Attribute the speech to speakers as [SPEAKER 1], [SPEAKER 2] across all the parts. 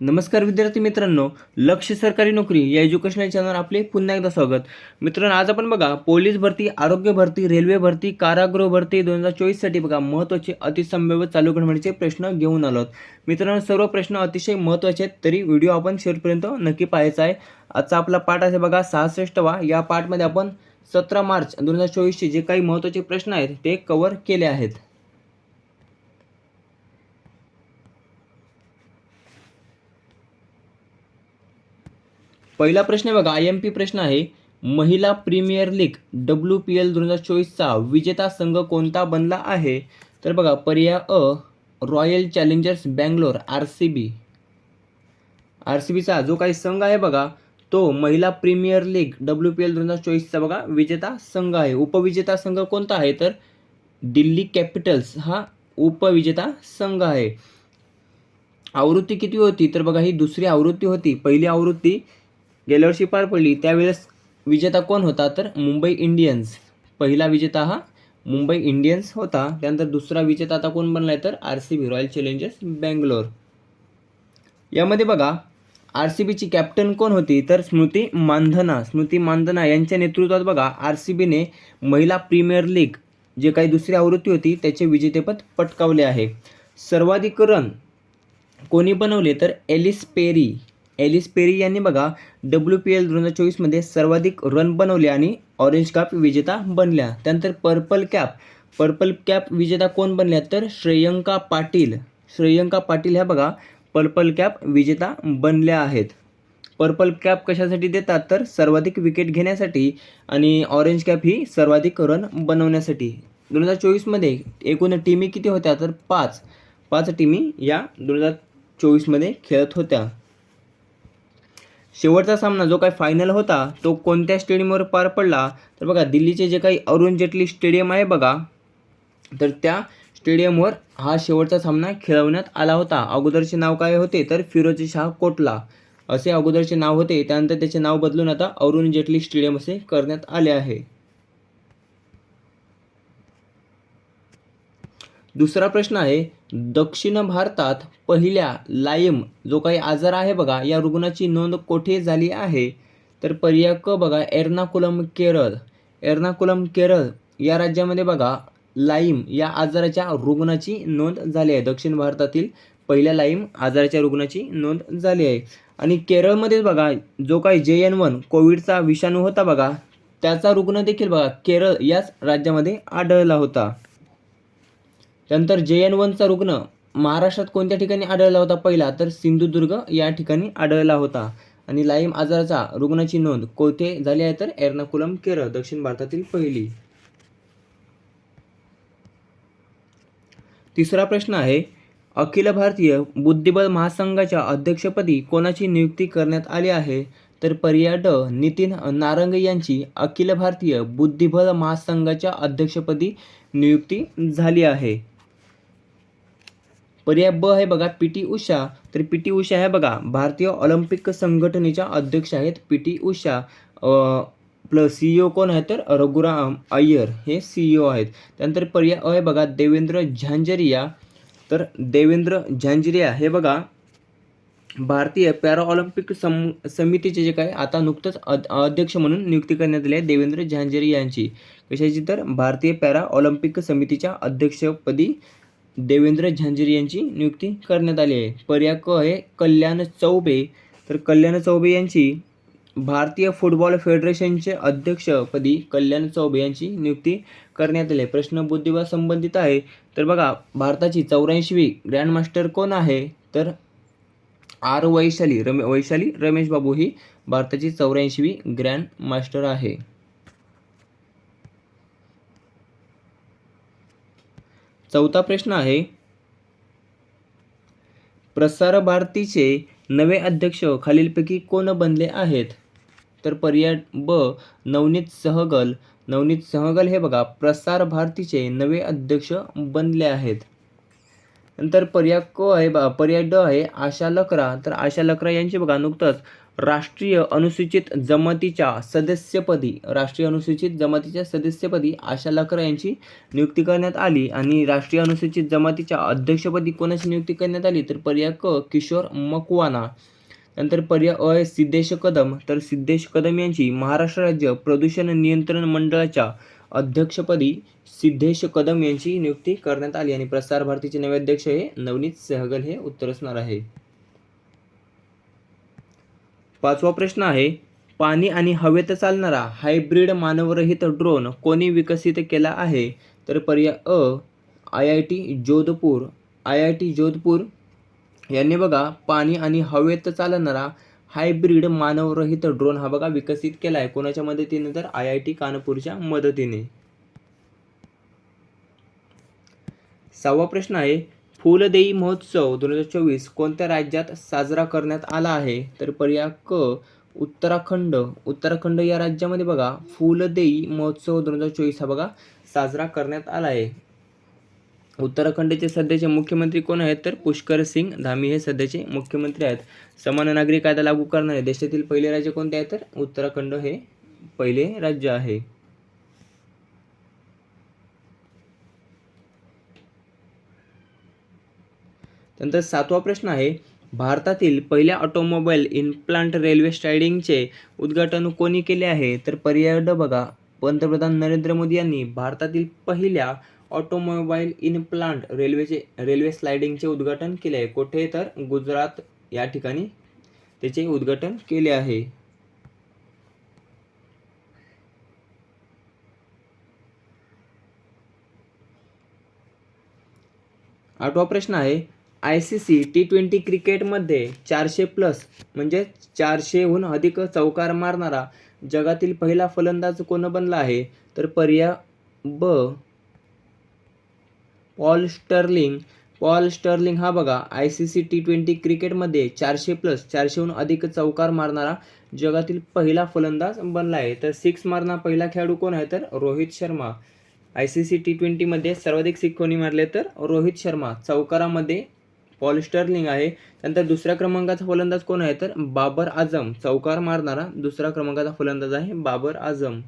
[SPEAKER 1] नमस्कार विद्यार्थी मित्रांनो लक्ष सरकारी नोकरी या एज्युकेशनल चॅनलवर आपले पुन्हा एकदा स्वागत. मित्रांनो आज आपण बघा पोलीस भरती आरोग्य भरती रेल्वे भरती कारागृह भरती दोन हजार चोवीससाठी बघा महत्त्वाचे अतिसंभाव्य चालू घडवण्याचे प्रश्न घेऊन आलो मित्रांनो सर्व प्रश्न अतिशय महत्त्वाचे आहेत तरी व्हिडिओ आपण शेवटपर्यंत नक्की पाहायचा आहे. आजचा आपला पाठ आहे बघा सहासष्टवा. या पाठमध्ये आपण सतरा मार्च दोन हजार चोवीसचे जे काही महत्त्वाचे प्रश्न आहेत ते कवर केले आहेत. पहिला प्रश्न आहे बघा आय एम पी प्रश्न आहे. महिला premier league W P L दोन हजार चोवीसचा विजेता संघ कोणता बनला आहे? तर बघा पर्याय अ royal challengers Bangalore R C B R C बीचा जो काही संघ आहे बघा तो महिला premier league W P L दोन हजार चोवीसचा बघा विजेता संघ आहे. उपविजेता संघ कोणता आहे? तर दिल्ली कॅपिटल्स हा उपविजेता संघ आहे. आवृत्ती किती होती? तर बघा ही दुसरी आवृत्ती होती. पहिली आवृत्ती गेल्या वर्षी पार पडली. त्यावेळेस विजेता कोण होता तर मुंबई इंडियन्स. पहिला विजेता हा मुंबई इंडियन्स होता. त्यानंतर दुसरा विजेता आता कोण बनला आहे तर R C B royal challengers Bangalore यामध्ये बघा आर सी बीची कॅप्टन कोण होती तर स्मृती मानधना. स्मृती मानधना यांच्या नेतृत्वात बघा आर सी बीने महिला प्रीमियर लीग जे काही दुसरी आवृत्ती होती त्याचे विजेतेपद पटकावले आहे. सर्वाधिक रन कोणी बनवले तर एलिस पेरी. एलिस पेरी यांनी बघा डब्ल्यू पी एल दोन हजार चोवीसमध्ये सर्वाधिक रन बनवले आणि ऑरेंज कॅप विजेता बनल्या. त्यानंतर पर्पल कॅप पर्पल कॅप विजेता कोण बनल्या? तर श्रेयंका पाटील. श्रेयंका पाटील ह्या बघा पर्पल कॅप विजेता बनल्या आहेत. पर्पल कॅप कशासाठी देतात? तर सर्वाधिक विकेट घेण्यासाठी आणि ऑरेंज कॅप ही सर्वाधिक रन बनवण्यासाठी. दोन हजार चोवीसमध्ये एकूण टीमी किती होत्या? तर पाच. पाच टीमी या दोन हजार चोवीसमध्ये खेळत होत्या. शेवटचा सामना जो काही फायनल होता तो कोणत्या स्टेडियमवर पार पडला? तर बघा दिल्लीचे जे काही अरुण जेटली स्टेडियम आहे बघा तर त्या स्टेडियमवर हा शेवटचा सामना खेळवण्यात आला होता. अगोदरचे नाव काय होते? तर फिरोजी शाह कोटला. असे अगोदरचे नाव होते. त्यानंतर त्याचे नाव बदलून आता अरुण जेटली स्टेडियम असे करण्यात आले आहे. दुसरा प्रश्न आहे दक्षिण भारतात पहिल्या लायम जो काही आजार आहे बघा या रुग्णाची नोंद कोठे झाली आहे? तर पर्याय क बघा एर्नाकुलम केरळ. एर्नाकुलम केरळ या राज्यामध्ये बघा लाईम या आजाराच्या रुग्णाची नोंद झाली आहे. दक्षिण भारतातील पहिल्या लाईम आजाराच्या रुग्णाची नोंद झाली आहे. आणि केरळमध्येच बघा जो काही जे एन वन कोविडचा विषाणू होता बघा त्याचा रुग्ण देखील बघा केरळ याच राज्यामध्ये आढळला होता. त्यानंतर जे एन वनचा रुग्ण महाराष्ट्रात कोणत्या ठिकाणी आढळला होता पहिला? तर सिंधुदुर्ग या ठिकाणी आढळला होता. आणि लाईम आजाराचा रुग्णाची नोंद कोठे झाली आहे? तर एर्नाकुलम केरळ दक्षिण भारतातील पहिली. तिसरा प्रश्न आहे अखिल भारतीय बुद्धिबळ महासंघाच्या अध्यक्षपदी कोणाची नियुक्ती करण्यात आली आहे? तर पर्याय ड नितीन नारंग यांची अखिल भारतीय बुद्धिबळ महासंघाच्या अध्यक्षपदी नियुक्ती झाली आहे. पर्याय ब आहे बघा पी टी उषा. तर पी टी उषा आहे बघा भारतीय ऑलिम्पिक संघटनेच्या अध्यक्ष आहेत P T Usha. Plus C E O कोण आहे तर? रघुराम अय्यर हे सी ई ओ आहेत. त्यानंतर पर्याय अ आहे बघा देवेंद्र झांजरिया तर देवेंद्र झांजरिया हे बघा भारतीय पॅरा ऑलिम्पिक सम समितीचे जे काय आता नुकतंच अध्यक्ष म्हणून नियुक्ती करण्यात आली आहे देवेंद्र झांजरी यांची कशाची तर? भारतीय पॅरा ऑलिम्पिक समितीच्या अध्यक्षपदी देवेंद्र झांझरी यांची नियुक्ती करण्यात आली आहे. पर्याय क आहे कल्याण चौबे. तर कल्याण चौबे यांची भारतीय फुटबॉल फेडरेशनचे अध्यक्षपदी कल्याण चौबे यांची नियुक्ती करण्यात आली आहे. प्रश्न बुद्धिबळ संबंधित आहे. तर बघा भारताची चौऱ्याऐंशीवी ग्रँडमास्टर कोण आहे? तर आर वैशाली रमे वैशाली रमेश बाबू ही भारताची चौऱ्याऐंशीवी ग्रँड मास्टर आहे. चौथा प्रश्न आहे. प्रसार भारतीचे नवे अध्यक्ष खालीलपैकी कोण बनले आहेत? तर पर्याय ब नवनीत सहगल. नवनीत सहगल हे बघा प्रसार भारतीचे नवे अध्यक्ष बनले आहेत. नंतर पर्याय क आहे बा पर्याय ड आहे आशा लकरा. तर आशा लकरा यांची बघा नुकतंच राष्ट्रीय अनुसूचित जमातीच्या सदस्यपदी राष्ट्रीय अनुसूचित जमातीच्या सदस्यपदी आशा लकरा यांची नियुक्ती करण्यात आली आणि राष्ट्रीय अनुसूचित जमातीच्या अध्यक्षपदी कोणाची नियुक्ती करण्यात आली? तर पर्याय क किशोर मकवाना. नंतर पर्याय अ आहे सिद्धेश कदम. तर सिद्धेश कदम यांची महाराष्ट्र राज्य प्रदूषण नियंत्रण मंडळाच्या अध्यक्षपदी सिद्धेश कदम यांची नियुक्ती करण्यात आली आणि प्रसार भारतीचे नवे अध्यक्ष हे नवनीत सहगल हे उत्तर असणार आहे. पाचवा प्रश्न आहे पाणी आणि हवेत चालणारा हायब्रिड मानवरहित ड्रोन कोणी विकसित केला आहे? तर पर्याय अ I I T Jodhpur. I I T Jodhpur यांनी बघा पाणी आणि हवेत चालणारा हायब्रिड मानवरहित ड्रोन हा बघा विकसित केला आहे कोणाच्या मदतीने? तर आय आय टी कानपूरच्या मदतीने. सहावा प्रश्न आहे फुलदेई महोत्सव दोन हजार चोवीस कोणत्या राज्यात साजरा करण्यात आला आहे? तर पर्याय क उत्तराखंड. उत्तराखंड या राज्यामध्ये बघा फुलदेई महोत्सव दोन हजार चोवीस हा बघा साजरा करण्यात आला आहे. उत्तराखंडचे सध्याचे मुख्यमंत्री कोण आहेत? तर पुष्कर सिंग धामी हे सध्याचे मुख्यमंत्री आहेत. समान नागरी कायदा लागू करणारे देशातील पहिले राज्य कोणते आहे? तर उत्तराखंड हे पहिले राज्य आहे. त्यानंतर सातवा प्रश्न आहे भारतातील पहिल्या ऑटोमोबाईल इनप्लांट रेल्वे स्टायडिंगचे उद्घाटन कोणी केले आहे? तर पर्याय बघा. पंतप्रधान नरेंद्र मोदी यांनी भारतातील पहिल्या ऑटोमोबाईल इनप्लांट रेल्वेचे रेल्वे स्लायडिंगचे उद्घाटन केले आहे. कुठे? तर गुजरात या ठिकाणी त्याचे उद्घाटन केले आहे. आठवा प्रश्न आहे I C C T twenty क्रिकेटमध्ये चारशे प्लस म्हणजे चारशेहून अधिक चौकार मारणारा जगातील पहिला फलंदाज कोण बनला आहे? तर पर्याय ब. Paul Sterling. पॉल स्टर्लिंग हा बघा I C C T twenty क्रिकेटमध्ये चारशे प्लस चारशेहून अधिक चौकार मारणारा जगातील पहिला फलंदाज बनला आहे. तर सिक्स मारणारा पहिला खेळाडू कोण आहे? तर Rohit Sharma. I C C T ट्वेंटीमध्ये सर्वाधिक सिक्स कोणी मारले? तर रोहित शर्मा. चौकारामध्ये पॉल स्टर्लिंग आहे. त्यानंतर दुसऱ्या क्रमांकाचा फलंदाज कोण आहे? तर बाबर आझम. चौकार मारणारा दुसरा क्रमांकाचा फलंदाज आहे बाबर आझम.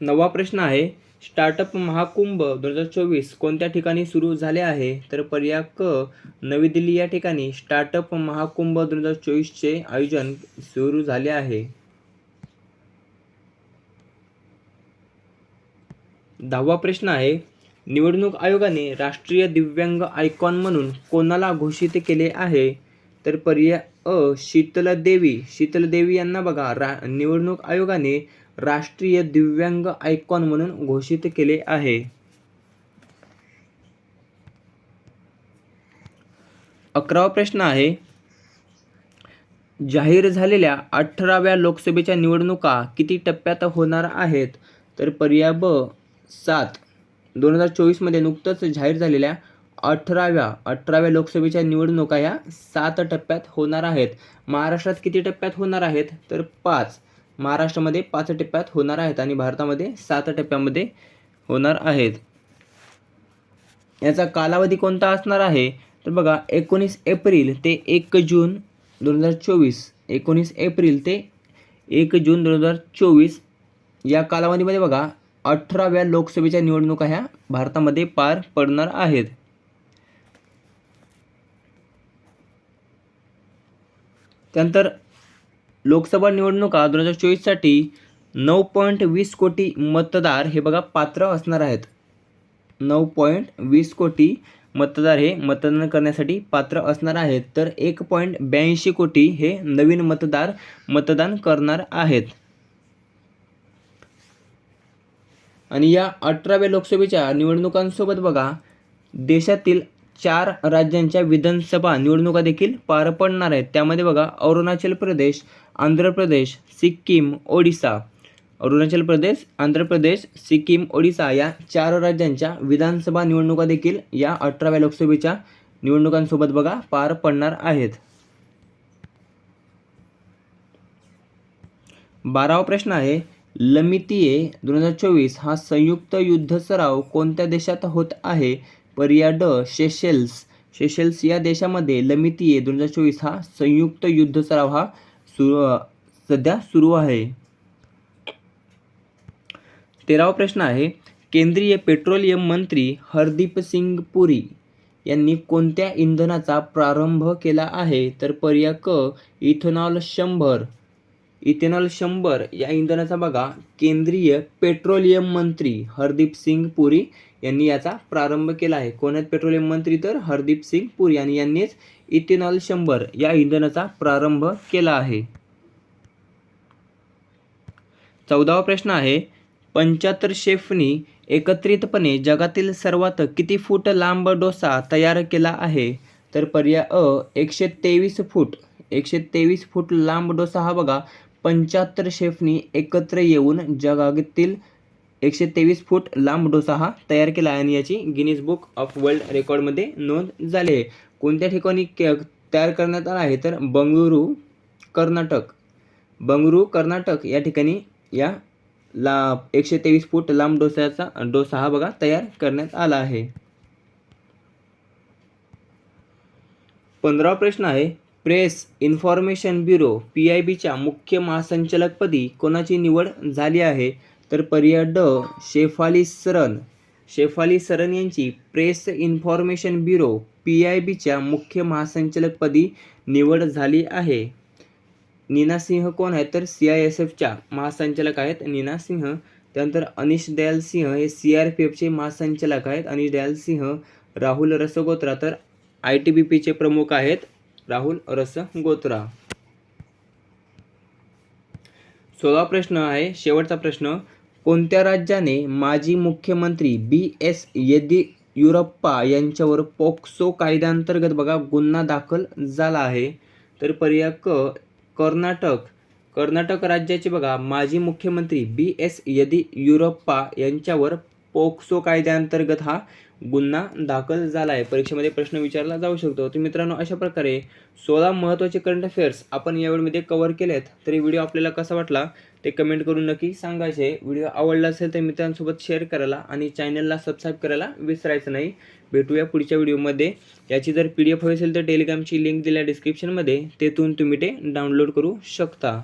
[SPEAKER 1] नवा प्रश्न आहे स्टार्टअप महाकुंभ दोन हजार चोवीस कोणत्या ठिकाणी सुरू झाले आहे? तर पर्याय क नवी दिल्ली या ठिकाणी स्टार्टअप महाकुंभ दोन हजार चोवीसचे आयोजन सुरू झाले आहे. दहावा प्रश्न आहे निवडणूक आयोगाने राष्ट्रीय दिव्यांग आयकॉन म्हणून कोणाला घोषित केले आहे? तर पर्याय अ शीतलदेवी. शीतलदेवी यांना बघा रा निवडणूक आयोगाने राष्ट्रीय दिव्यांग आयकॉन म्हणून घोषित केले आहे. अकरावा प्रश्न आहे जाहीर झालेल्या अठराव्या लोकसभेच्या निवडणुका किती टप्प्यात होणार आहेत? तर पर्याय ब सात. दोन हजार चोवीसमध्ये नुकतंच जाहीर झालेल्या अठराव्या अठराव्या लोकसभेच्या निवडणुका ह्या सात टप्प्यात होणार आहेत. महाराष्ट्रात किती टप्प्यात होणार आहेत? तर पाच. महाराष्ट्रामध्ये पाच टप्प्यात होणार आहेत आणि भारतामध्ये सात टप्प्यामध्ये होणार आहेत. याचा कालावधी कोणता असणार आहे? तर बघा एकोणीस एप्रिल ते एक जून दोन हजार चोवीस. एकोणीस एप्रिल ते एक जून दोन हजार चोवीस. या कालावधीमध्ये बघा अठराव्या लोकसभेच्या निवडणुका ह्या भारतामध्ये पार पडणार आहेत. त्यानंतर लोकसभा निवडणुका दोन हजार चोवीससाठी नऊ पॉईंट वीस कोटी मतदार हे बघा पात्र असणार आहेत. नऊ पॉईंट वीस कोटी मतदार हे मतदान करण्यासाठी पात्र असणार आहेत. तर एक पॉईंट ब्याऐंशी कोटी हे नवीन मतदार मतदान करणार आहेत. आणि या अठराव्या लोकसभेच्या निवडणुकांसोबत बघा देशातील चार राज्यांच्या विधानसभा निवडणुका देखील पार पडणार आहेत. त्यामध्ये बघा अरुणाचल प्रदेश आंध्र प्रदेश सिक्कीम ओडिसा. अरुणाचल प्रदेश आंध्र प्रदेश सिक्कीम ओडिसा या चार राज्यांच्या विधानसभा निवडणुका देखील या अठराव्या लोकसभेच्या निवडणुकांसोबत बघा पार पडणार आहेत. बारावा प्रश्न आहे लमितिये दोन हजार चोवीस हा संयुक्त युद्ध सराव कोणत्या देशात होत आहे? पर्याय ड शेशेल्स. शेशेल्स या देशामध्ये लमितिये दोन हजार चोवीस हा संयुक्त युद्ध सराव हा सुरू सध्या सुरू आहे. तेरावा प्रश्न आहे केंद्रीय पेट्रोलियम मंत्री हरदीप सिंग पुरी यांनी कोणत्या इंधनाचा प्रारंभ केला आहे? तर पर्याय क इथेनॉल शंभर. इथेनॉल शंभर या इंधनाचा बघा केंद्रीय पेट्रोलियम मंत्री हरदीप सिंग पुरी यांनी याचा प्रारंभ केला आहे. कोण आहेत पेट्रोलियम मंत्री तर? हरदीप सिंग पुरी आणि यांनीच इथेनॉल शंभर या इंधनाचा प्रारंभ केला आहे. चौदावा प्रश्न आहे पंच्याहत्तर शेफनी एकत्रितपणे जगातील सर्वात किती फूट लांब डोसा तयार केला आहे? तर पर्याय अ एकशे तेवीस फूट. एकशे तेवीस फूट लांब डोसा हा बघा पंच्याहत्तर शेफनी एकत्र येऊन जगातील एकशे तेवीस फूट लांब डोसा हा तयार केला आहे आणि याची गिनीज बुक ऑफ वर्ल्ड रेकॉर्डमध्ये नोंद झाली आहे. कोणत्या ठिकाणी के तयार करण्यात आला आहे? तर बंगळुरू कर्नाटक. बंगळुरू कर्नाटक या ठिकाणी या ला एकशे तेवीस फूट लांब डोस्याचा डोसा हा बघा तयार करण्यात आला आहे. पंधरावा प्रश्न आहे press information bureau P I बीच्या मुख्य महासंचालकपदी कोणाची निवड झाली आहे? तर पर्याय ड शेफाली सरन. शेफाली सरन यांची press information bureau P I बीच्या मुख्य महासंचालकपदी निवड झाली आहे. नीना सिंह कोण आहेत तर सी आय एस एफच्या महासंचालक आहेत नीना सिंह. त्यानंतर अनिश दयाल सिंह हे सी आर पी एफचे महासंचालक आहेत. अनिश दयाल सिंह राहुल रसगोत्रा तर आय टी बी पीचे प्रमुख आहेत. राहुल रसगोत्रा सोळा प्रश्न आहे शेवटचा प्रश्न. कोणत्या राज्याने माजी मुख्यमंत्री बी एस येदियुरप्पा यांच्यावर पोक्सो कायद्याअंतर्गत बघा गुन्हा दाखल झाला आहे. तर पर्याय क कर्नाटक. कर्नाटक राज्याचे बघा माजी मुख्यमंत्री बी एस येदियुरप्पा यांच्यावर पोक्सो कायद्याअंतर्गत हा गुन्हा दाखल झाला आहे परीक्षेमध्ये प्रश्न विचारला जाऊ शकतो. तर मित्रांनो अशा प्रकारे सोळा महत्त्वाचे करंट अफेअर्स आपण या वेळेमध्ये कव्हर केलेत. तरी व्हिडिओ आपल्याला कसा वाटला ते कमेंट करून नक्की सांगायचे. व्हिडिओ आवडला असेल तर मित्रांसोबत शेअर करायला आणि चॅनलला सबस्क्राईब करायला विसरायचं नाही. भेटूया पुढच्या व्हिडिओमध्ये याची जर पी डी एफ हवी असेल तर टेलिग्रामची लिंक दिल्या डिस्क्रिप्शनमध्ये तेथून तुम्ही ते डाउनलोड करू शकता.